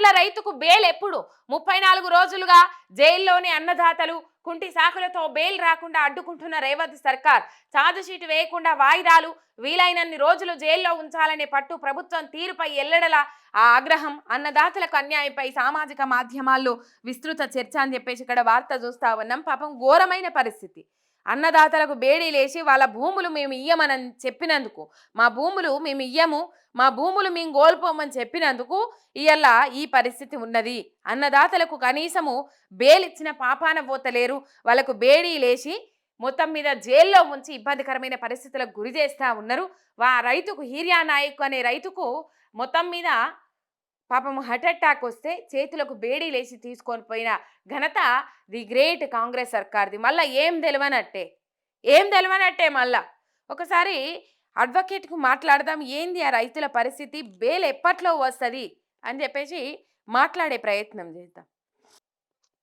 లగచర్ల రైతుకు బెయిల్ ఎప్పుడు? ముప్పై నాలుగు రోజులుగా జైల్లోని అన్నదాతలు కుంటి సాకులతో బెయిల్ రాకుండా అడ్డుకుంటున్న రేవంత్ సర్కార్. ఛార్జిషీట్ వేయకుండా వాయిదాలు వీలైనన్ని రోజులు జైల్లో ఉంచాలనే పట్టు ప్రభుత్వం తీరుపై ఎల్లడలా ఆ ఆగ్రహం అన్నదాతలకు అన్యాయంపై సామాజిక మాధ్యమాల్లో విస్తృత చర్చ అని చెప్పేసి ఇక్కడ వార్త చూస్తా ఉన్నాం. పాపం ఘోరమైన పరిస్థితి. అన్నదాతలకు బేడీ లేచి వాళ్ళ భూములు మేము ఇయ్యమని చెప్పినందుకు. మా భూములు మేము ఇయ్యము మా భూములు మేము కోల్పోమని చెప్పినందుకు ఇయ్యాల ఈ పరిస్థితి ఉన్నది. అన్నదాతలకు కనీసము బేలిచ్చిన పాపాన పోతలేరు. వాళ్ళకు బేడీ లేచి మొత్తం మీద జైల్లో ఉంచి ఇబ్బందికరమైన పరిస్థితులకు గురి చేస్తూ ఉన్నారు. వా రైతుకు హీరియా నాయక్ అనే రైతుకు మొత్తం మీద పాపం హార్ట్ అటాక్ వస్తే చేతులకు బేడీ లేచి తీసుకొని పోయిన ఘనత ది గ్రేట్ కాంగ్రెస్ సర్కార్ది. మళ్ళా ఏం తెలియనట్టే ఏం తెలియనట్టే మళ్ళా? ఒకసారి అడ్వకేట్కు మాట్లాడదాం ఏంది ఆ రైతుల పరిస్థితి? బేల్ ఎప్పట్లో వస్తుంది? అని చెప్పేసి మాట్లాడే ప్రయత్నం చేద్దాం.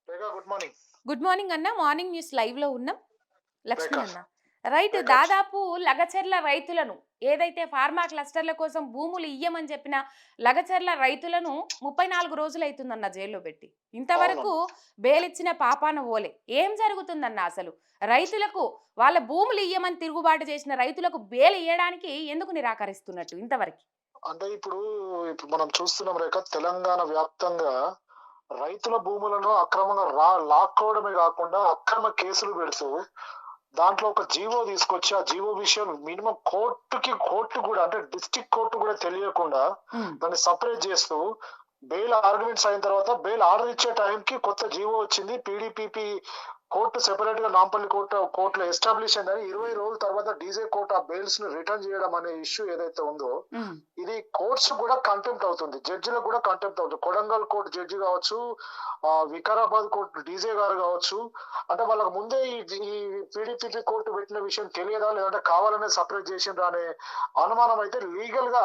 Good morning. గుడ్ మార్నింగ్ అన్న మార్నింగ్ న్యూస్ లైవ్లో ఉన్నాం. లక్ష్మణ్ ప్రకాష్. అన్న. రైట్. దాదాపు లగచర్ల రైతులను ఏదైతే ఫార్మా క్లస్టర్ల కోసం భూములు ఇయ్యమని చెప్పిన లగచర్ల రైతులను ముప్పై నాలుగు రోజులు అవుతుందన్న జైల్లో పెట్టి. ఇంతవరకు బేలిచ్చిన పాపాన ఓలే. ఏం జరుగుతుందన్న అసలు? రైతులకు వాళ్ళ భూములు ఇయ్యమని తిరుగుబాటు చేసిన రైతులకు బేలు ఇయ్యడానికి ఎందుకు నిరాకరిస్తున్నట్టు ఇంతవరకు? అంటే ఇప్పుడు ఇప్పుడు మనం చూస్తున్నాం రేఖ తెలంగాణ వ్యాప్తంగా రైతుల భూములను అక్రమంగా రా లాక్కోవడమే కాకుండా అక్రమ కేసులు పెడుతూ దాంట్లో ఒక జీవో తీసుకొచ్చి ఆ జీవో విషయం మినిమం కోర్టుకి కోర్టు కూడా అంటే డిస్ట్రిక్ట్ కోర్టు కూడా తెలియకుండా దాన్ని సపరేట్ చేస్తూ బెయిల్ ఆర్గ్యుమెంట్స్ అయిన తర్వాత బెయిల్ ఆర్డర్ ఇచ్చే టైంకి కొత్త జీవో వచ్చింది. పీడీపీపీ కోర్టు సెపరేట్గా నాంపల్లి కోర్టు కోర్టులో ఎస్టాబ్లిష్ అయిందని ఇరవై రోజుల తర్వాత డీజే కోర్టు ఆ బెయిల్స్ను రిటర్న్ చేయడం అనే ఇష్యూ ఏదైతే ఉందో ఇది కోర్ట్స్ కూడా కంటెంప్ట్ అవుతుంది. జడ్జిలకు కూడా కంటెంప్ట్ అవుతుంది. కొడంగల్ కోర్టు జడ్జి కావచ్చు ఆ వికారాబాద్ కోర్టు డీజే గారు కావచ్చు అంటే వాళ్ళకి ముందే ఈ పీడిపి కోర్టు పెట్టిన విషయం తెలియదా లేదంటే కావాలనే సపరేట్ చేసిండ్రా అనే అనుమానం అయితే లీగల్గా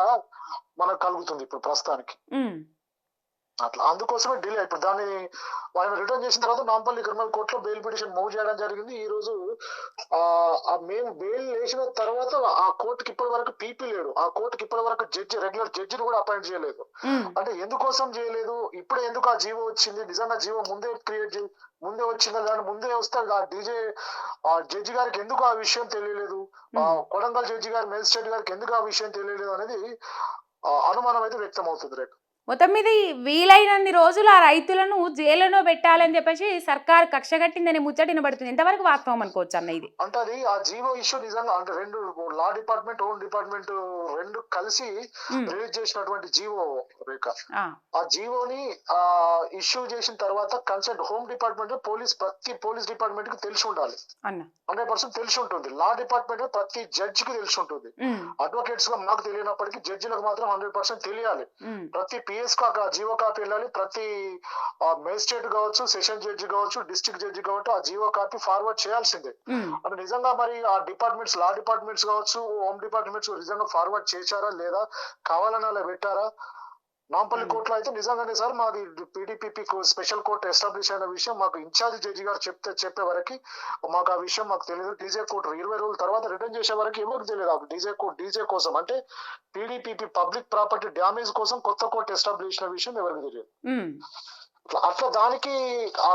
మనకు కలుగుతుంది ఇప్పుడు ప్రస్తుతానికి. అట్లా. అందుకోసమే డిలే ఇప్పుడు దాన్ని ఆయన రిటర్న్ చేసిన తర్వాత నాంపల్లి క్రిమినల్ కోర్టులో బెయిల్ పిటిషన్ మూవ్ చేయడం జరిగింది. ఈ రోజు ఆ మేము బెయిల్ వేసిన తర్వాత ఆ కోర్టుకి ఇప్పటి వరకు పీపీ లేడు. ఆ కోర్టుకి ఇప్పటి వరకు జడ్జి రెగ్యులర్ జడ్జిని కూడా అపాయింట్ చేయలేదు. అంటే ఎందుకోసం చేయలేదు? ఇప్పుడే ఎందుకు ఆ జీవో వచ్చింది? నిజంగా జీవో ముందే క్రియేట్ చేయి ముందే వచ్చిందా? దాని ముందే వస్తే ఆ డీజే ఆ జడ్జి గారికి ఎందుకు ఆ విషయం తెలియలేదు? ఆ కొడంగల్ జడ్జి గారు మేజిస్ట్రేట్ గారికి ఎందుకు ఆ విషయం తెలియలేదు అనేది అనుమానం అయితే వ్యక్తం అవుతుంది రేపు. మొత్తం మీద వీలైనన్ని రోజులు ఆ రైతులను జైలులో పెట్టాలని చెప్పేసి సర్కార్ కక్ష కట్టిందని ముచ్చటిన పడుతుంది ఎంతవరకు వాస్తవం అనుకోవచ్చు అన్న ఇది? అంటే అది ఆ జీవో ఇష్యూ నిజంగా అంటే రెండు లా డిపార్ట్మెంట్ హోమ్ డిపార్ట్మెంట్ రెండు కలిసి రిలీజ్ చేసినటువంటి జీవో రేఖ. ఆ, జీవోని ఆ ఇష్యూ చేసిన తర్వాత కన్సర్ట్ హోమ్ డిపార్ట్మెంట్ పోలీస్ ప్రతి పోలీస్ డిపార్ట్మెంట్కి తెలిసి ఉండాలి. హండ్రెడ్ పర్సెంట్ తెలిసి ఉంటుంది. లా డిపార్ట్మెంట్ ప్రతి జడ్జి కి తెలిసి ఉంటుంది. అడ్వకేట్స్గా మాకు తెలియనప్పటికీ జడ్జిలకు మాత్రం హండ్రెడ్ పర్సెంట్ తెలియాలి. ప్రతి పిఎస్ కా జీవో కాపీ వెళ్ళాలి. ప్రతి మేజిస్ట్రేట్ కావచ్చు సెషన్ జడ్జి కావచ్చు డిస్ట్రిక్ట్ జడ్జి కావచ్చు ఆ జీవో కాపీ ఫార్వర్డ్ చేయాల్సిందే. అంటే నిజంగా మరి ఆ డిపార్ట్మెంట్స్ లా డిపార్ట్మెంట్స్ కావచ్చు హోమ్ డిపార్ట్మెంట్స్ నిజంగా ఫార్వర్డ్ చేశారా లేదా? కావాలని అలా పెట్టారా? నాంపల్లి. కోర్టులో అయితే నిజంగానే సార్ మాది పీడీపీపీ స్పెషల్ కోర్టు ఎస్టాబ్లిష్ అయిన విషయం. మాకు ఇన్ఛార్జ్ జడ్జి గారు చెప్తే చెప్పే వరకు మాకు ఆ విషయం మాకు తెలియదు డీజే కోర్టు ఇరవై రోజుల తర్వాత రిటర్న్ చేసే వరకు ఎవరికి తెలియదు ఆ డీజే కోర్టు డీజే కోసం అంటే పీడీపీపీ పబ్లిక్ ప్రాపర్టీ డ్యామేజ్ కోసం కొత్త కోర్టు ఎస్టాబ్లిష్ అయిన విషయం ఎవరికి తెలియదు. అట్లా దానికి ఆ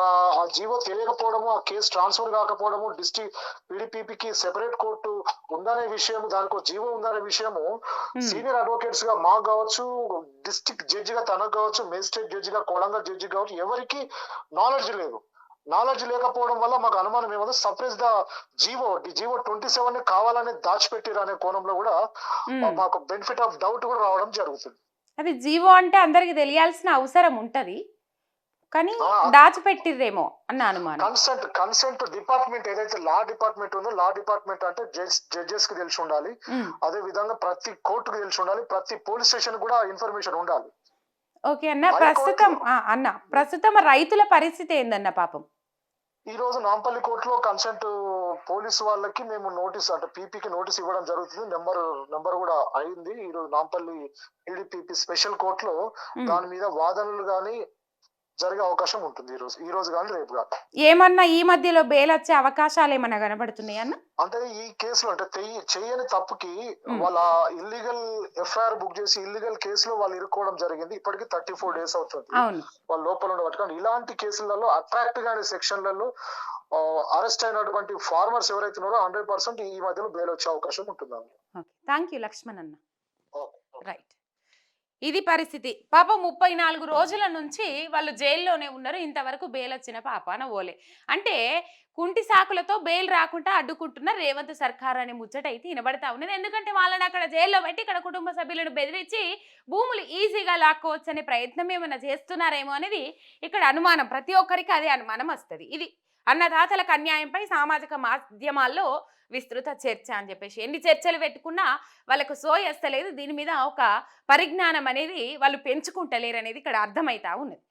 జీవో తెలియకపోవడము ఆ కేసు ట్రాన్స్ఫర్ కాకపోవడము డిస్ట్రిక్ట్ పీడీపీకి సెపరేట్ కోర్టు ఉందనే విషయం దానికి జీవో ఉందనే విషయము ఉమ్, సీనియర్ అడ్వకేట్స్గా మాకు కావచ్చు డిస్ట్రిక్ట్ జడ్జి గా తనకు కావచ్చు మేజిస్ట్రేట్ జడ్జి గా కొడంగల్ జడ్జి కావచ్చు ఎవరికి నాలెడ్జ్ లేదు. నాలెడ్జ్ లేకపోవడం వల్ల మాకు అనుమానం ఏమో suppress the GO GO twenty సెవెన్ని కావాలని దాచిపెట్టిరు అనే కోణంలో కూడా ఉమ్. మాకు బెనిఫిట్ ఆఫ్ డౌట్ కూడా రావడం జరుగుతుంది. అది జీవో అంటే అందరికి తెలియాల్సిన అవసరం ఉంటది. కానీ. దాచిపెట్టిర్రేమో అన్న అనుమానం. కన్సెంట్ కన్సెంట్ డిపార్ట్మెంట్ ఏదైతే లా డిపార్ట్మెంట్ ఉందో లా డిపార్ట్మెంట్ అంటే జడ్జ్ జడ్జెస్కి తెలిసి ఉండాలి. అదే విధంగా ప్రతి కోర్టుకు తెలిసి ఉండాలి. ప్రతి పోలీస్ స్టేషన్ కూడా ఇన్ఫర్మేషన్ ఉండాలి. ఓకే అన్న ప్రస్తుతం అన్న ప్రస్తుతం రైతుల పరిస్థితి ఏందన్న పాపం? ఈ రోజు నాంపల్లి కోర్టులో కన్సెంట్ పోలీసు వాళ్ళకి మేము నోటీస్ అంటే పీపీకి నోటీస్ ఇవ్వడం జరుగుతుంది. నెంబర్ నెంబర్ కూడా అయింది. ఈ రోజు నాంపల్లి ఈడీపీపీ స్పెషల్ కోర్టులో దాని మీద వాదనలు గాని జరిగే అవకాశం ఉంటుంది ఈ రోజు ఈ రోజు కానీ రేపు కానీ ఏమన్నా ఈ మధ్యలో బెయిల్ వచ్చే అవకాశాలు ఏమన్నా కనబడుతున్నాయి అన్న? అంటే ఈ కేసులో అంటే చెయ్యని తప్పుకి. వాళ్ళ ఇల్లీగల్ ఎఫ్ఐఆర్ బుక్ చేసి ఇల్లీగల్ కేసులో వాళ్ళు ఇరుక్కోవడం జరిగింది. ఇప్పటికి థర్టీ ఫోర్ డేస్ అవుతుంది వాళ్ళ లోపల ఉండవచ్చు కానీ ఇలాంటి కేసులలో అట్రాక్ట్ గాని సెక్షన్లలో అరెస్ట్ అయినటువంటి ఫార్మర్స్ ఎవరైతే ఉన్నారో హండ్రెడ్ పర్సెంట్ ఈ మధ్యలో బెయిల్ వచ్చే అవకాశం ఉంటుంది థ్యాంక్ యూ లక్ష్మణ్ అన్న. రైట్. ఇది పరిస్థితి. పాప ముప్పై నాలుగు రోజుల నుంచి వాళ్ళు జైల్లోనే ఉన్నారు. ఇంతవరకు బెయిల్ వచ్చిన పాపాన ఓలే. అంటే కుంటి సాకులతో బెయిల్ రాకుండా అడ్డుకుంటున్న రేవంత్ సర్కార్ అనే ముచ్చట అయితే వినబడతా ఉన్నది. ఎందుకంటే వాళ్ళని అక్కడ జైల్లో పెట్టి ఇక్కడ కుటుంబ సభ్యులను బెదిరించి భూములు ఈజీగా లాక్కోవచ్చు అనే ప్రయత్నం ఏమైనా చేస్తున్నారేమో అనేది ఇక్కడ అనుమానం. ప్రతి ఒక్కరికి అదే అనుమానం వస్తుంది. ఇది అన్నదాతలకు అన్యాయంపై సామాజిక మాధ్యమాల్లో విస్తృత చర్చ అని చెప్పేసి. ఎన్ని చర్చలు పెట్టుకున్నా వాళ్ళకు సోయస్తలేదు. దీని మీద ఒక పరిజ్ఞానం అనేది వాళ్ళు పెంచుకుంటలేరు అనేది ఇక్కడ అర్థమవుతా ఉన్నది.